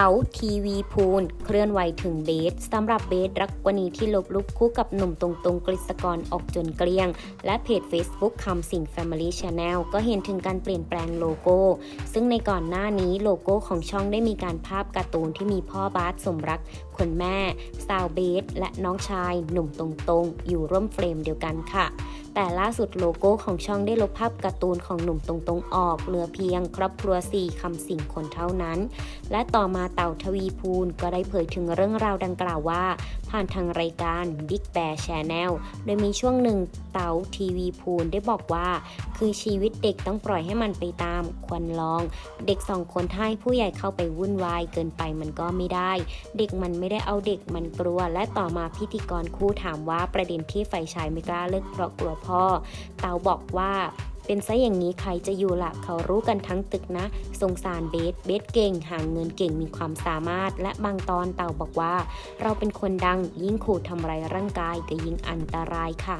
เต๋าทีวีพูลเคลื่อนไหวถึงเบสสำหรับเบสรักกวนีที่ลบลุกคู่กับหนุ่มตรงๆกฤษกรออกจนเกลี้ยง และเพจ Facebook คำสิง Family Channel ก็เห็นถึงการเปลี่ยนแปลงโลโก้ ซึ่งในก่อนหน้านี้โลโก้ของช่องได้มีการภาพการ์ตูนที่มีพ่อบาสสมรักคุณแม่สาวเบสและน้องชาย หนุ่มตรงๆอยู่ร่วมเฟรมเดียวกันค่ะ แต่ล่าสุดโลโก้ของช่องได้ลบภาพการ์ตูนของหนุ่มตรงๆออก เหลือเพียงครอบครัว4ี่คำสิ่งคนเท่านั้น และต่อมาเต่าทวีพูลก็ได้เผยถึงเรื่องราวดังกล่าวว่า ผ่านทางรายการ Big Bear Channel โดยมีช่วงหนึ่งเต่าทีวีพูลได้บอกว่า คือชีวิตเด็กต้องปล่อยให้มันไปตามควรลอง เด็กสองคนถ้าให้ผู้ใหญ่เข้าไปวุ่นวายเกินไปมันก็ไม่ได้ เด็กมันไม่ได้เอาเด็กมันกลัว และต่อมาพิธีกรคู่ถามว่าประเด็นที่ฝ่ายชายไม่กล้าเลิกเพราะกลัวพ่อ เตาบอกว่า เป็นซะอย่างนี้ใครจะอยู่ละเขารู้กันทั้งตึกนะ สงสารเบส เบสเก่ง หางเงินเก่งมีความสามารถ และบางตอนเต่าบอกว่า เราเป็นคนดังยิ่งขู่ทำร้ายร่างกายก็ยิ่งอันตรายค่ะ